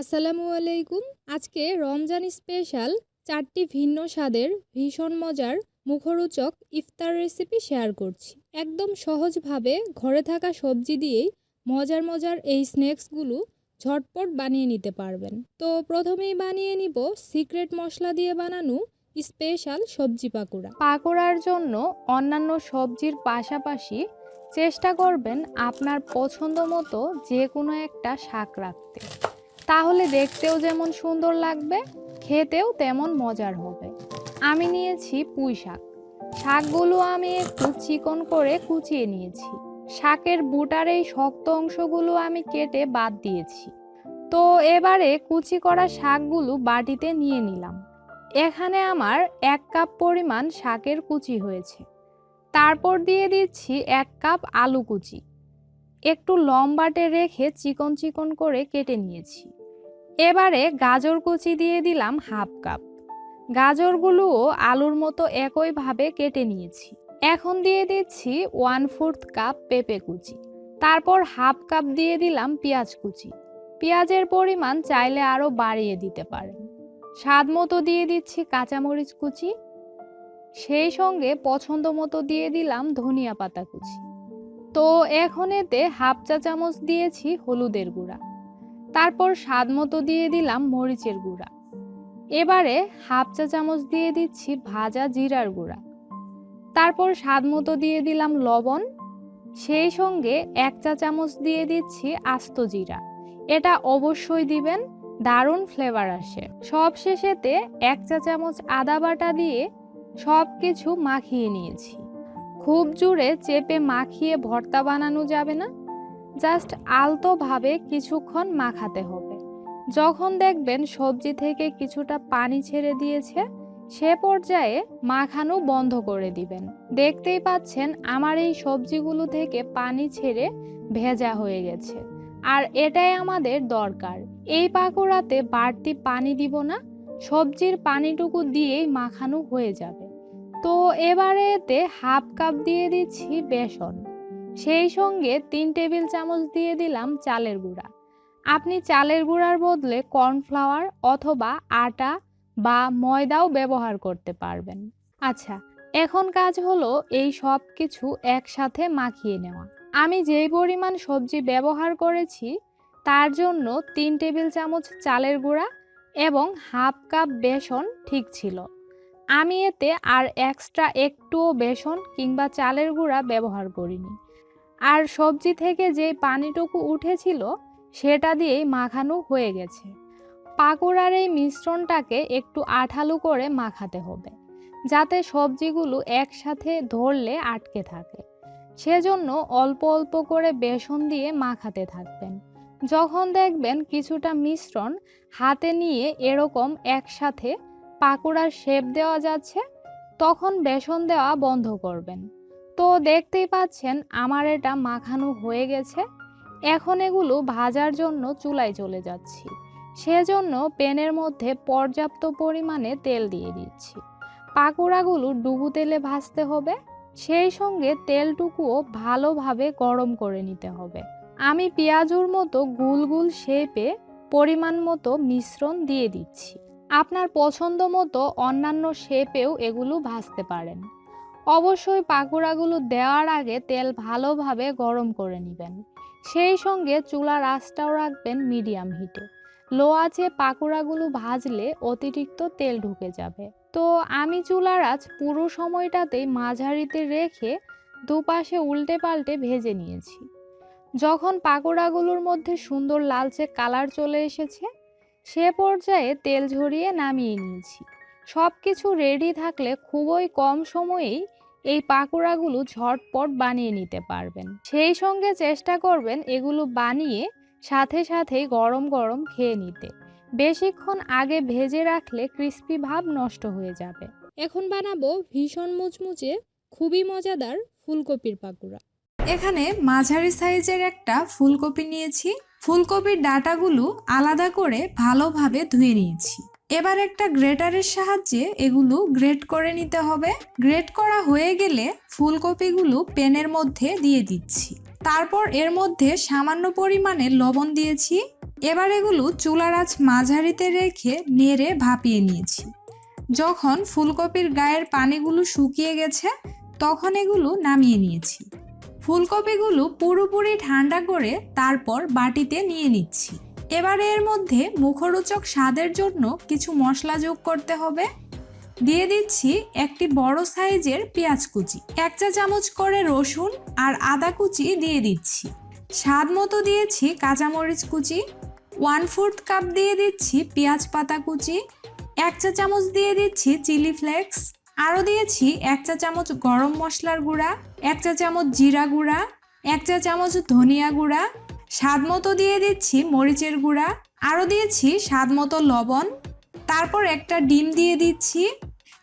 আসসালামু আলাইকুম। আজকে রমজান স্পেশাল চারটি ভিন্ন স্বাদের ভীষণ মজার মুখরোচক ইফতার রেসিপি শেয়ার করছি। একদম সহজভাবে ঘরে থাকা সবজি দিয়েই মজার মজার এই স্ন্যাক্সগুলো ঝটপট বানিয়ে নিতে পারবেন। তো প্রথমেই বানিয়ে নিব সিক্রেট মশলা দিয়ে বানানো স্পেশাল সবজি পাকোড়া। পাকোড়ার জন্য অন্যান্য সবজির পাশাপাশি চেষ্টা করবেন আপনার পছন্দ মতো যে কোনো একটা শাক রাখতে। তাহলে দেখতেও যেমন সুন্দর লাগবে, খেতেও তেমন মজার হবে। আমি নিয়েছি পুঁই শাক। শাকগুলো আমি একটু চিকন করে কুচিয়ে নিয়েছি। শাকের বুটার এই শক্ত অংশগুলো আমি কেটে বাদ দিয়েছি। তো এবারে কুচি করা শাকগুলো বাটিতে নিয়ে নিলাম। এখানে আমার এক কাপ পরিমাণ শাকের কুচি হয়েছে। তারপর দিয়ে দিচ্ছি এক কাপ আলু কুচি। একটু লম্বাটে রেখে চিকন চিকন করে কেটে নিয়েছি। এবারে গাজর কুচি দিয়ে দিলাম হাফ কাপ। গাজরগুলোও আলুর মতো একইভাবে কেটে নিয়েছি। এখন দিয়ে দিচ্ছি ওয়ান ফোর্থ কাপ পেঁপে কুচি। তারপর হাফ কাপ দিয়ে দিলাম পেঁয়াজ কুচি। পেঁয়াজের পরিমাণ চাইলে আরও বাড়িয়ে দিতে পারেন। স্বাদ মতো দিয়ে দিচ্ছি কাঁচামরিচ কুচি। সেই সঙ্গে পছন্দ মতো দিয়ে দিলাম ধনিয়া পাতা কুচি। তো এখন এতে হাফ চা চামচ দিয়েছি হলুদের গুঁড়া। তারপর স্বাদ মতো দিয়ে দিলাম মরিচের গুঁড়া। এবারে হাফ চা চামচ দিয়ে দিচ্ছি ভাজা জিরার গুঁড়া। তারপর স্বাদ মতো দিয়ে দিলাম লবণ। সেই সঙ্গে এক চা চামচ দিয়ে দিচ্ছি আস্ত জিরা। এটা অবশ্যই দিবেন, দারুণ ফ্লেভার আসে। সব শেষেতে এক চা চামচ আদা বাটা দিয়ে সব কিছু মাখিয়ে নিয়েছি। খুব জোরে চেপে মাখিয়ে ভর্তা বানানো যাবে না। জাস্ট আলতোভাবে কিছুক্ষণ মাখাতে হবে। যখন দেখবেন সবজি থেকে কিছুটা পানি ছেড়ে দিয়েছে, সে পর্যায়ে মাখানো বন্ধ করে দিবেন। দেখতেই পাচ্ছেন আমার এই সবজিগুলো থেকে পানি ছেড়ে ভেজা হয়ে গেছে। আর এটাই আমাদের দরকার। এই পাকোড়াতে বাড়তি পানি দিব না, সবজির পানিটুকু দিয়েই মাখানো হয়ে যাবে। তো এবারে এতে হাফ কাপ দিয়ে দিচ্ছি বেসন। সেই সঙ্গে তিন টেবিল চামচ দিয়ে দিলাম চালের গুঁড়া। আপনি চালের গুঁড়ার বদলে কর্নফ্লাওয়ার অথবা আটা বা ময়দাও ব্যবহার করতে পারবেন। আচ্ছা এখন কাজ হলো এই সব কিছু একসাথে মাখিয়ে নেওয়া। আমি যেই পরিমাণ সবজি ব্যবহার করেছি, তার জন্য তিন টেবিল চামচ চালের গুঁড়া এবং হাফ কাপ বেসন ঠিক ছিল। আমি এতে আর এক্সট্রা একটুও বেসন কিংবা চালের গুঁড়া ব্যবহার করিনি। আর সবজি থেকে যে পানিটুকু উঠেছিল, সেটা দিয়েই মাখানো হয়ে গেছে। পাকোড়ার এই মিশ্রণটাকে একটু আঠালো করে মাখাতে হবে, যাতে সবজিগুলো একসাথে ধরলে আটকে থাকে। সেজন্য অল্প অল্প করে বেসন দিয়ে মাখাতে থাকবেন। যখন দেখবেন কিছুটা মিশ্রণ হাতে নিয়ে এরকম একসাথে পাকোড়ার শেপ দেওয়া যাচ্ছে, তখন বেসন দেওয়া বন্ধ করবেন। তো দেখতেই পাচ্ছেন আমার এটা মাখানো হয়ে গেছে। এখন এগুলো ভাজার জন্য চুলায় চলে যাচ্ছি। সেজন্য প্যানের মধ্যে পর্যাপ্ত পরিমাণে তেল দিয়ে দিচ্ছি। পাকোড়াগুলো ডুবু তেলে ভাজতে হবে। সেই সঙ্গে তেলটুকুও ভালোভাবে গরম করে নিতে হবে। আমি পেঁয়াজুর মতো গুল গুল শেপে পরিমাণ মতো মিশ্রণ দিয়ে দিচ্ছি। আপনার পছন্দ মতো অন্যান্য শেপেও এগুলো ভাজতে পারেন। অবশ্যই পাকোড়াগুলো দেওয়ার আগে তেল ভালোভাবে গরম করে নেবেন। সেই সঙ্গে চুলার আঁচটাও রাখবেন মিডিয়াম হিটে। লো আঁচে পাকোড়াগুলো ভাজলে অতিরিক্ত তেল ঢুকে যাবে। তো আমি চুলার আঁচ পুরো সময়টাতেই মাঝারিতে রেখে দুপাশে উল্টে পাল্টে ভেজে নিয়েছি। যখন পাকোড়াগুলোর মধ্যে সুন্দর লালচে কালার চলে এসেছে, সে পর্যায়ে তেল ঝরিয়ে নামিয়ে নিয়েছি। সব কিছু রেডি থাকলে খুবই কম সময়েই এই পাকোড়াগুলো ঝটপট বানিয়ে নিতে পারবেন। সেই সঙ্গে চেষ্টা করবেন এগুলো বানিয়ে সাথে সাথেই গরম গরম খেয়ে নিতে। বেশিক্ষণ আগে ভেজে রাখলে ক্রিস্পি ভাব নষ্ট হয়ে যাবে। এখন বানাবো ভীষণ মুচমুচে, খুবই মজাদার ফুলকপির পাকোড়া। এখানে মাঝারি সাইজের একটা ফুলকপি নিয়েছি। ফুলকপির ডাটাগুলো আলাদা করে ভালোভাবে ধুয়ে নিয়েছি। এবার একটা গ্রেটারের সাহায্যে এগুলো গ্রেট করে নিতে হবে। গ্রেট করা হয়ে গেলে ফুলকপিগুলো প্যানের মধ্যে দিয়ে দিচ্ছি। তারপর এর মধ্যে সামান্য পরিমাণে লবণ দিয়েছি। এবার এগুলো চুলার আঁচ মাঝারিতে রেখে নেড়ে ভাপিয়ে নিয়েছি। যখন ফুলকপির গায়ের পানিগুলো শুকিয়ে গেছে, তখন এগুলো নামিয়ে নিয়েছি। ফুলকপিগুলো পুরোপুরি ঠান্ডা করে তারপর বাটিতে নিয়ে নিচ্ছি। এবার এর মধ্যে মুখরোচক স্বাদের জন্য কিছু মশলা যোগ করতে হবে। দিয়ে দিচ্ছি একটি বড় সাইজের পেঁয়াজ কুচি। এক চা চামচ করে রসুন আর আদা কুচি দিয়ে দিচ্ছি। স্বাদ মতো দিয়েছি কাঁচামরিচ কুচি। ওয়ান ফোর্থ কাপ দিয়ে দিচ্ছি পেঁয়াজ পাতা কুচি। এক চা চামচ দিয়ে দিচ্ছি চিলি ফ্লেক্স। আরও দিয়েছি এক চা চামচ গরম মশলার গুঁড়া, এক চা চামচ জিরা গুঁড়া, এক চা চামচ ধনিয়া গুঁড়া স্বাদ মতো দিয়ে দিচ্ছি মরিচের গুঁড়া। আরও দিয়েছি স্বাদ মতো লবণ। তারপর একটা ডিম দিয়ে দিচ্ছি।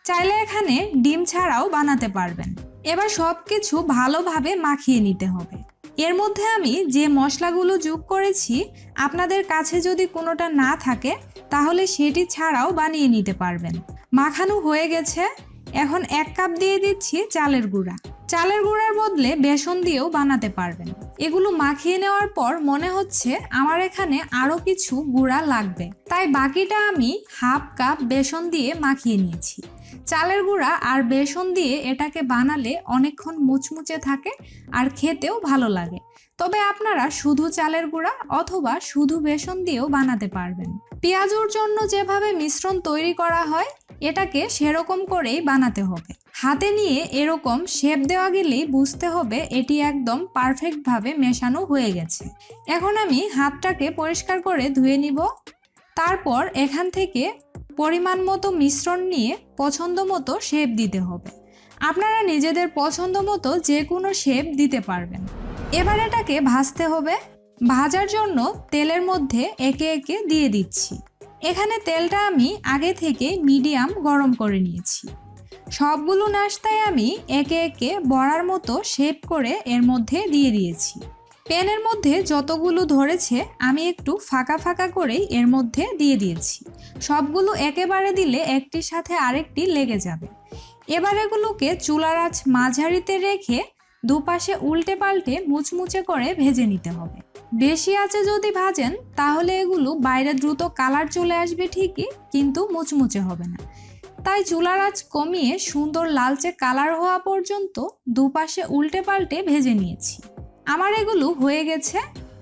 চাইলে এখানে ডিম ছাড়াও বানাতে পারবেন। এবার সব কিছু ভালোভাবে মাখিয়ে নিতে হবে। এর মধ্যে আমি যে মশলাগুলো যোগ করেছি, আপনাদের কাছে যদি কোনোটা না থাকে, তাহলে সেটি ছাড়াও বানিয়ে নিতে পারবেন। মাখানো হয়ে গেছে। এখন এক কাপ দিয়ে দিচ্ছি চালের গুঁড়া। চালের গুঁড়ার বদলে বেসন দিয়েও বানাতে পারবেন। এগুলো মাখিয়ে নেওয়ার পর মনে হচ্ছে আমার এখানে আরও কিছু গুঁড়া লাগবে। তাই বাকিটা আমি হাফ কাপ বেসন দিয়ে মাখিয়ে নিয়েছি। চালের গুঁড়া আর বেসন দিয়ে এটাকে বানালে অনেকক্ষণ মুচমুচে থাকে আর খেতেও ভালো লাগে। তবে আপনারা শুধু চালের গুঁড়া অথবা শুধু বেসন দিয়েও বানাতে পারবেন। পেঁয়াজুর জন্য যেভাবে মিশ্রণ তৈরি করা হয়, এটাকে সেরকম করেই বানাতে হবে। হাতে নিয়ে এরকম শেপ দেওয়া গেলেই বুঝতে হবে এটি একদম পারফেক্টভাবে মেশানো হয়ে গেছে। এখন আমি হাতটাকে পরিষ্কার করে ধুয়ে নিব। তারপর এখান থেকে পরিমাণ মতো মিশ্রণ নিয়ে পছন্দ মতো শেপ দিতে হবে। আপনারা নিজেদের পছন্দ মতো যে কোনো শেপ দিতে পারবেন। এবার এটাকে ভাজতে হবে। ভাজার জন্য তেলের মধ্যে একে একে দিয়ে দিচ্ছি। এখানে তেলটা আমি আগে থেকে মিডিয়াম গরম করে নিয়েছি। সবগুলো নাস্তায় আমি একে একে বড়ার মতো শেপ করে এর মধ্যে দিয়ে দিয়েছি। প্যানের মধ্যে যতগুলো ধরেছে, আমি একটু ফাঁকা ফাঁকা করেই এর মধ্যে দিয়ে দিয়েছি। সবগুলো একেবারে দিলে একটির সাথে আরেকটি লেগে যাবে। এবার এগুলোকে চুলার আঁচ মাঝারিতে রেখে দুপাশে উল্টে পাল্টে মুচমুচে করে ভেজে নিতে হবে। বেশি আছে যদি ভাজেন, তাহলে এগুলো বাইরে দ্রুত কালার চলে আসবে ঠিকই, কিন্তু মুচমুচে হবে না। তাই চুলার আঁচ কমিয়ে সুন্দর লালচে কালার হওয়া পর্যন্ত দুপাশে উল্টে পাল্টে ভেজে নিয়েছি। আমার এগুলো হয়ে গেছে।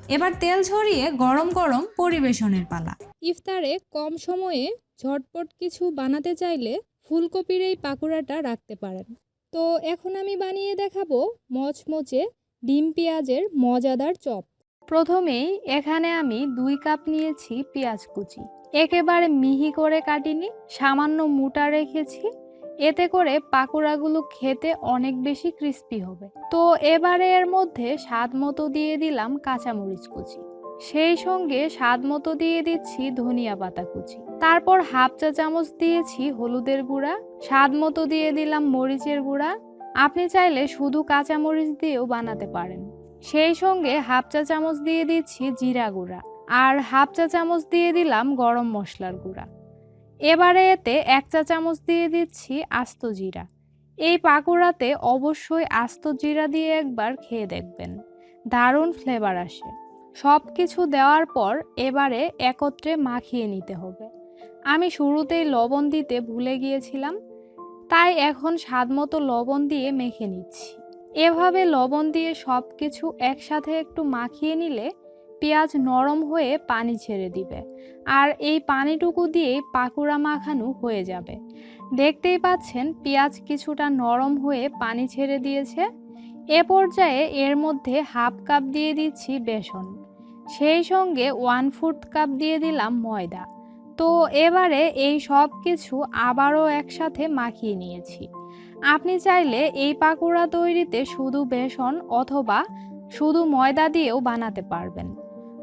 এবার তেল ঝরিয়ে গরম গরম পরিবেশনের পালা। ইফতারে কম সময়ে ঝটপট কিছু বানাতে চাইলে ফুলকপির এই পাকোড়াটা রাখতে পারেন। তো এখন আমি বানিয়ে দেখাবো মচমচে ডিম পেঁয়াজের মজাদার চপ। প্রথমেই এখানে আমি দুই কাপ নিয়েছি পেঁয়াজ কুচি। একেবারে মিহি করে কাটিনি, সামান্য মোটা রেখেছি। এতে করে পাকোড়াগুলো খেতে অনেক বেশি ক্রিস্পি হবে। তো এবারে এর মধ্যে স্বাদ মতো দিয়ে দিলাম কাঁচামরিচ কুচি। সেই সঙ্গে স্বাদ মতো দিয়ে দিচ্ছি ধনিয়া পাতা কুচি। তারপর হাফ চা চামচ দিয়েছি হলুদের গুঁড়া। স্বাদ মতো দিয়ে দিলাম মরিচের গুঁড়া। আপনি চাইলে শুধু কাঁচামরিচ দিয়েও বানাতে পারেন। সেই সঙ্গে হাফ চা চামচ দিয়ে দিচ্ছি জিরা গুঁড়া আর হাফ চা চামচ দিয়ে দিলাম গরম মশলার গুঁড়া। এবারে এতে এক চা চামচ দিয়ে দিচ্ছি আস্ত জিরা। এই পাকোড়াতে অবশ্যই আস্ত জিরা দিয়ে একবার খেয়ে দেখবেন। দারুণ ফ্লেভার আসে। সব কিছু দেওয়ার পর এবারে একত্রে মাখিয়ে নিতে হবে। আমি শুরুতেই লবণ দিতে ভুলে গিয়েছিলাম, তাই এখন স্বাদ মতো লবণ দিয়ে মেখে নিচ্ছি। এভাবে লবণ দিয়ে সব কিছু একসাথে একটু মাখিয়ে নিলে পেঁয়াজ নরম হয়ে পানি ছেড়ে দিবে। আর এই পানিটুকু দিয়েই পাকুড়া মাখানো হয়ে যাবে। দেখতেই পাচ্ছেন পেঁয়াজ কিছুটা নরম হয়ে পানি ছেড়ে দিয়েছে। এ পর্যায়ে এর মধ্যে হাফ কাপ দিয়ে দিচ্ছি বেসন। সেই সঙ্গে ওয়ান ফোর্থ কাপ দিয়ে দিলাম ময়দা। তো এবারে এই সব কিছু আবারও একসাথে মাখিয়ে নিয়েছি। আপনি চাইলে এই পাকোড়া তৈরিতে শুধু বেসন অথবা শুধু ময়দা দিয়েও বানাতে পারবেন।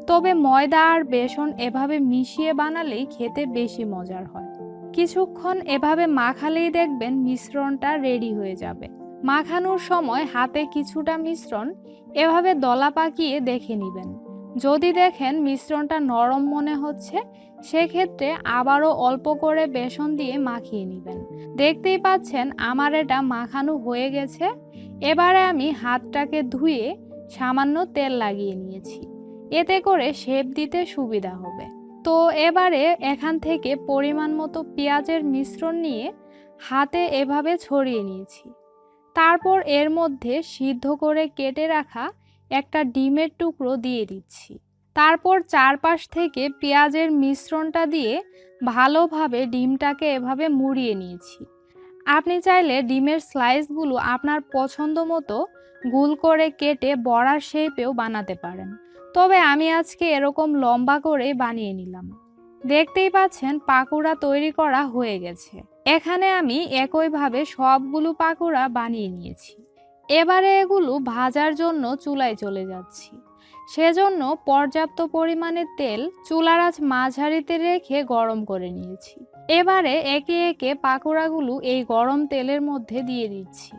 তবে ময়দা আর বেসন এভাবে মিশিয়ে বানালেই খেতে বেশি মজার হয়। কিছুক্ষণ এভাবে মাখালেই দেখবেন মিশ্রণটা রেডি হয়ে যাবে। মাখানোর সময় হাতে কিছুটা মিশ্রণ এভাবে দলা পাকিয়ে দেখে নেবেন। যদি দেখেন মিশ্রণটা নরম মনে হচ্ছে, সেক্ষেত্রে আবারও অল্প করে বেসন দিয়ে মাখিয়ে নেবেন। দেখতেই পাচ্ছেন আমার এটা মাখানো হয়ে গেছে। এবারে আমি হাতটাকে ধুয়ে সামান্য তেল লাগিয়ে নিয়েছি। এতে করে শেপ দিতে সুবিধা হবে। তো এবারে এখান থেকে পরিমাণ মতো পেঁয়াজের মিশ্রণ নিয়ে হাতে এভাবে ছড়িয়ে নিয়েছি। তারপর এর মধ্যে সিদ্ধ করে কেটে রাখা একটা ডিমের টুকরো দিয়ে দিচ্ছি। তারপর চারপাশ থেকে পেঁয়াজের মিশ্রণটা দিয়ে ভালোভাবে ডিমটাকে এভাবে মুড়িয়ে নিয়েছি। আপনি চাইলে ডিমের স্লাইসগুলো আপনার পছন্দ মতো গুল করে কেটে বড়ার শেপেও বানাতে পারেন। তবে আমি আজকে এরকম লম্বা করেই বানিয়ে নিলাম। দেখতেই পাচ্ছেন পাকুড়া তৈরি করা হয়ে গেছে। এখানে আমি একইভাবে সবগুলো পাকুড়া বানিয়ে নিয়েছি। এবারে এগুলো ভাজার জন্য চুলায় চলে যাচ্ছি। সেজন্য পর্যাপ্ত পরিমাণে তেল চুলার আঁচ মাঝারিতে রেখে গরম করে নিয়েছি। এবারে একে একে পাকোড়াগুলো এই গরম তেলের মধ্যে দিয়ে দিচ্ছি।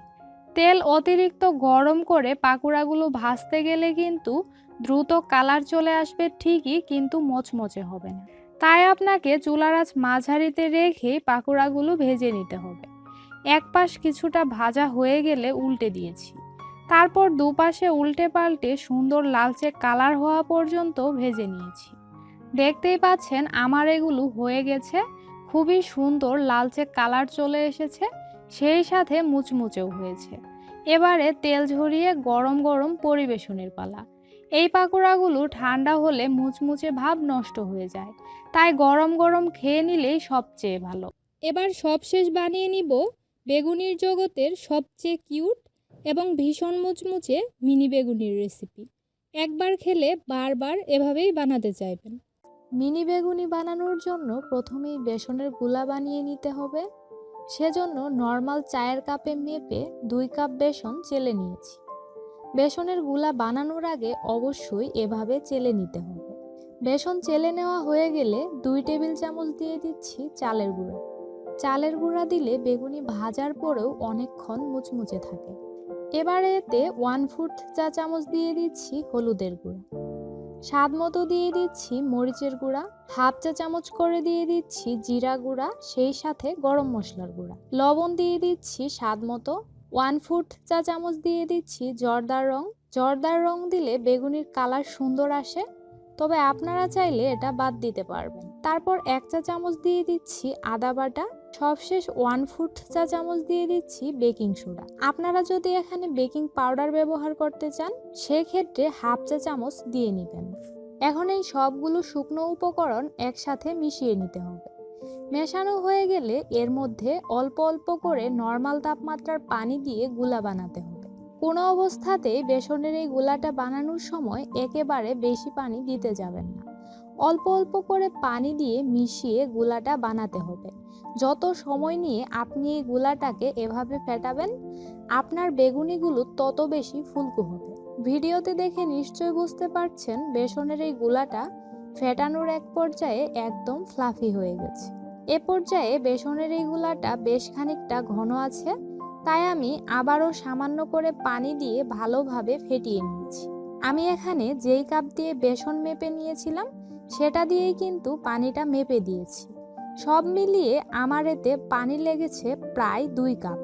তেল অতিরিক্ত গরম করে পাকোড়াগুলো ভাজতে গেলে কিন্তু দ্রুত কালার চলে আসবে ঠিকই, কিন্তু মচমচে হবে না। তাই আপনাকে চুলার আঁচ মাঝারিতে রেখে পাকোড়াগুলো ভেজে নিতে হবে। এক পাশ কিছুটা ভাজা হয়ে গেলে উল্টে দিয়েছি। তারপর দুপাশে উল্টে পাল্টে সুন্দর লালচে কালার হওয়া পর্যন্ত ভেজে নিয়েছি। দেখতেই পাচ্ছেন আমার এগুলো হয়ে গেছে, খুবই সুন্দর লালচে কালার চলে এসেছে, সেই সাথে মুচমুচেও হয়েছে। এবারে তেল ঝরিয়ে গরম গরম পরিবেশনের পালা। এই পাকোড়াগুলো ঠান্ডা হলে মুচমুচে ভাব নষ্ট হয়ে যায়, তাই গরম গরম খেয়ে নিলেই সবচেয়ে ভালো। এবার সবশেষ বানিয়ে নিব বেগুনির জগতের সবচেয়ে কিউট এবং ভীষণ মুচমুচে মিনি বেগুনির রেসিপি একবার খেলে বারবার এভাবেই বানাতে চাইবেন। মিনি বেগুনি বানানোর জন্য প্রথমেই বেসনেরগুলা বানিয়ে নিতে হবে। সেজন্য নর্মাল চায়ের কাপে মেপে দুই কাপ বেসন চেলে নিয়েছি। বেসনেরগুলা বানানোর আগে অবশ্যই এভাবে চেলে নিতে হবে। বেসন চেলে নেওয়া হয়ে গেলে দুই টেবিল চামচ দিয়ে দিচ্ছি চালের গুঁড়া। চালের গুঁড়া দিলে বেগুনি ভাজার পরেও অনেকক্ষণ মুচমুচে থাকে। এবারে এতে ওয়ান ফুট চা চামচ দিয়ে দিচ্ছি হলুদের গুঁড়া। স্বাদ মতো দিয়ে দিচ্ছি মরিচের গুঁড়া। হাফ চা চামচ করে দিয়ে দিচ্ছি জিরা গুঁড়া, সেই সাথে গরম মশলার গুঁড়া। লবণ দিয়ে দিচ্ছি স্বাদ মতো। ওয়ান ফুট চা চামচ দিয়ে দিচ্ছি জর্দার রং। জর্দার রং দিলে বেগুনির কালার সুন্দর আসে, তবে আপনারা চাইলে এটা বাদ দিতে পারবেন। তারপর এক চা চামচ দিয়ে দিচ্ছি আদা বাটা। সবশেষ ওয়ান ফুট চা চামচ দিয়ে দিচ্ছি বেকিং সোডা আপনারা যদি এখানে বেকিং পাউডার ব্যবহার করতে চান, সেক্ষেত্রে হাফ চা চামচ দিয়ে নেবেন। এখন এই সবগুলো শুকনো উপকরণ একসাথে মিশিয়ে নিতে হবে। মেশানো হয়ে গেলে এর মধ্যে অল্প অল্প করে নর্মাল তাপমাত্রার পানি দিয়ে গুলা বানাতে হবে। কোনো অবস্থাতেই বেসনের এই গুলাটা বানানোর সময় একেবারে বেশি পানি দিতে যাবেন না। অল্প অল্প করে পানি দিয়ে মিশিয়ে গুলাটা বানাতে হবে। যত সময় নিয়ে আপনি এই গুলাটাকে এভাবে ফেটাবেন, আপনার বেগুনিগুলো তত বেশি ফুলকো হবে। ভিডিওতে দেখে নিশ্চয় বুঝতে পারছেন বেসনের এই গুলাটা ফেটানোর এক পর্যায়ে একদম ফ্লাফি হয়ে গেছে। এ পর্যায়ে বেসনের এই গুলাটা বেশ খানিকটা ঘন আছে, তাই আমি আবারও সামান্য করে পানি দিয়ে ভালোভাবে ফেটিয়ে নিয়েছি। আমি এখানে যেই কাপ দিয়ে বেসন মেপে নিয়েছিলাম, সেটা দিয়েই কিন্তু পানিটা মেপে দিয়েছি। সব মিলিয়ে আমার এতে পানি লেগেছে প্রায় দুই কাপ।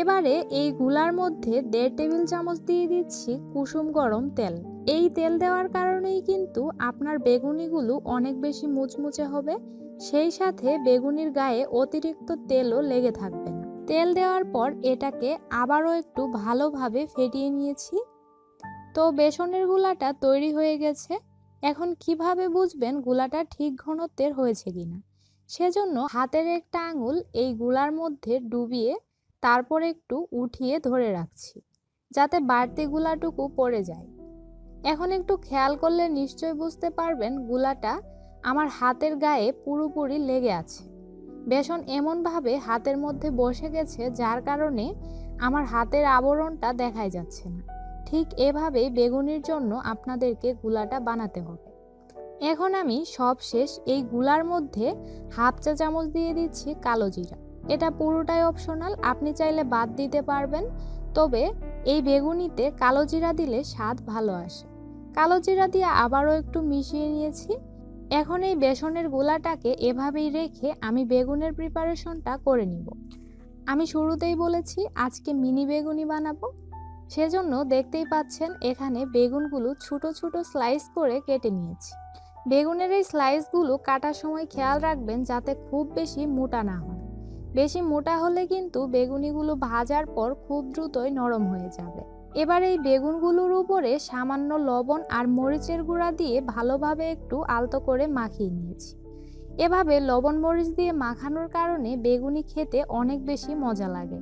এবারে এই গুলার মধ্যে দেড় টেবিল চামচ দিয়ে দিচ্ছি কুসুম গরম তেল। এই তেল দেওয়ার কারণেই কিন্তু আপনার বেগুনিগুলো অনেক বেশি মুচমুচে হবে, সেই সাথে বেগুনির গায়ে অতিরিক্ত তেলও লেগে থাকবে না। তেল দেওয়ার পর এটাকে আবারও একটু ভালোভাবে ফেটিয়ে নিয়েছি। তো বেসনের গুলাটা তৈরি হয়ে গেছে। এখন কীভাবে বুঝবেন গুলাটা ঠিক ঘনত্বের হয়েছে কিনা? সেজন্য হাতের একটা আঙুল এই গুলার মধ্যে ডুবিয়ে তারপর একটু উঠিয়ে ধরে রাখছি, যাতে বাড়তি গুলাটুকু পড়ে যায়। এখন একটু খেয়াল করলে নিশ্চয় বুঝতে পারবেন গুলাটা আমার হাতের গায়ে পুরোপুরি লেগে আছে। বেসন এমনভাবে হাতের মধ্যে বসে গেছে যার কারণে আমার হাতের আবরণটা দেখাই যাচ্ছে না। ঠিক এভাবেই বেগুনির জন্য আপনাদেরকে গুলাটা বানাতে হবে। এখন আমি সব শেষ এই গুলার মধ্যে হাফ চা চামচ দিয়ে দিচ্ছি কালো জিরা। এটা পুরোটাই অপশনাল আপনি চাইলে বাদ দিতে পারবেন, তবে এই বেগুনিতে কালো জিরা দিলে স্বাদ ভালো আসে। কালো জিরা দিয়ে আবারও একটু মিশিয়ে নিয়েছি। এখন এই বেসনের গোলাটাকে এভাবেই রেখে আমি বেগুনের প্রিপারেশনটা করে নিব। আমি শুরুতেই বলেছি আজকে মিনি বেগুনি বানাবো। সেজন্য দেখতেই পাচ্ছেন এখানে বেগুনগুলো ছোট ছোট স্লাইস করে কেটে নিয়েছি। বেগুনের এই স্লাইসগুলো কাটার সময় খেয়াল রাখবেন যাতে খুব বেশি মোটা না হয়। বেশি মোটা হলে কিন্তু বেগুনিগুলো ভাজার পর খুব দ্রুতই নরম হয়ে যাবে। এবার এই বেগুনগুলোর উপরে সামান্য লবণ আর মরিচের গুঁড়া দিয়ে ভালোভাবে একটু আলতো করে মাখিয়ে নিয়েছি। এভাবে লবণ মরিচ দিয়ে মাখানোর কারণে বেগুনি খেতে অনেক বেশি মজা লাগে।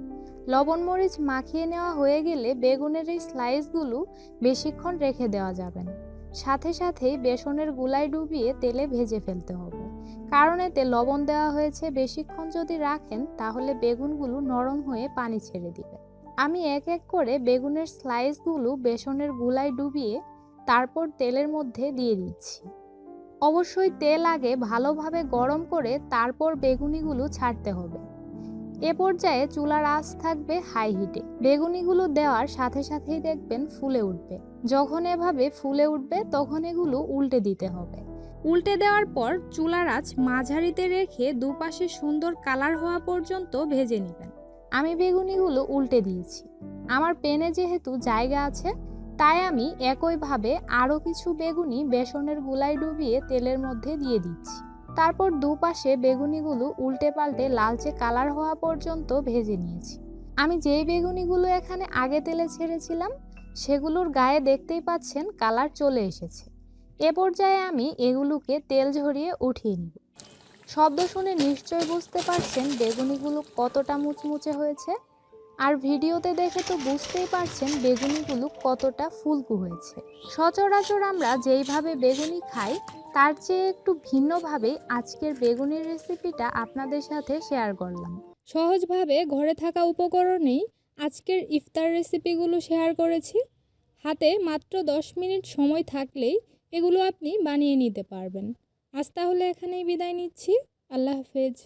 লবণ মরিচ মাখিয়ে নেওয়া হয়ে গেলে বেগুনের এই স্লাইসগুলো বেশিক্ষণ রেখে দেওয়া যাবে না। সাথে সাথেই বেসনের গুলায় ডুবিয়ে তেলে ভেজে ফেলতে হবে। কারণ এতে লবণ দেওয়া হয়েছে বেশিক্ষণ যদি রাখেন, তাহলে বেগুনগুলো নরম হয়ে পানি ছেড়ে দিবে। আমি এক এক করে বেগুনের স্লাইসগুলো বেসনের গুলায় ডুবিয়ে তারপর তেলের মধ্যে দিয়ে দিচ্ছি। অবশ্যই তেল আগে ভালোভাবে গরম করে তারপর বেগুনিগুলো ছাড়তে হবে। এ পর্যায়ে চুলার আঁচ থাকবে হাই হিটে বেগুনিগুলো দেওয়ার সাথে সাথেই দেখবেন ফুলে উঠবে। যখন এভাবে ফুলে উঠবে, তখন এগুলো উল্টে দিতে হবে। উল্টে দেওয়ার পর চুলার আঁচ মাঝারিতে রেখে দুপাশে সুন্দর কালার হওয়া পর্যন্ত ভেজে নেবেন। আমি বেগুনিগুলো উল্টে দিয়েছি। আমার পেনে যেহেতু জায়গা আছে, তাই আমি একইভাবে আরও কিছু বেগুনি বেসনের গুলায় ডুবিয়ে তেলের মধ্যে দিয়ে দিচ্ছি। তারপর দুপাশে বেগুনিগুলো উল্টে পাল্টে লালচে কালার হওয়া পর্যন্ত ভেজে নিয়েছি। আমি যেই বেগুনিগুলো এখানে আগে তেলে ছেড়েছিলাম, সেগুলোর গায়ে দেখতেই পাচ্ছেন কালার চলে এসেছে। এ পর্যায়ে আমি এগুলোকে তেল ঝরিয়ে উঠিয়ে নিব। শব্দ শুনে নিশ্চয় বুঝতে পারছেন বেগুনিগুলো কতটা মুচমুচে হয়েছে। আর ভিডিওতে দেখে তো বুঝতেই পারছেন বেগুনিগুলো কতটা ফুলকু হয়েছে। সচরাচর আমরা যেইভাবে বেগুনি খাই, তার চেয়ে একটু ভিন্নভাবে আজকের বেগুনির রেসিপিটা আপনাদের সাথে শেয়ার করলাম। সহজভাবে ঘরে থাকা উপকরণেই আজকের ইফতার রেসিপিগুলো শেয়ার করেছি। হাতে মাত্র দশ মিনিট সময় থাকলেই এগুলো আপনি বানিয়ে নিতে পারবেন। আজ তাহলে এখানেই বিদায় নিচ্ছি। আল্লাহ হাফেজ।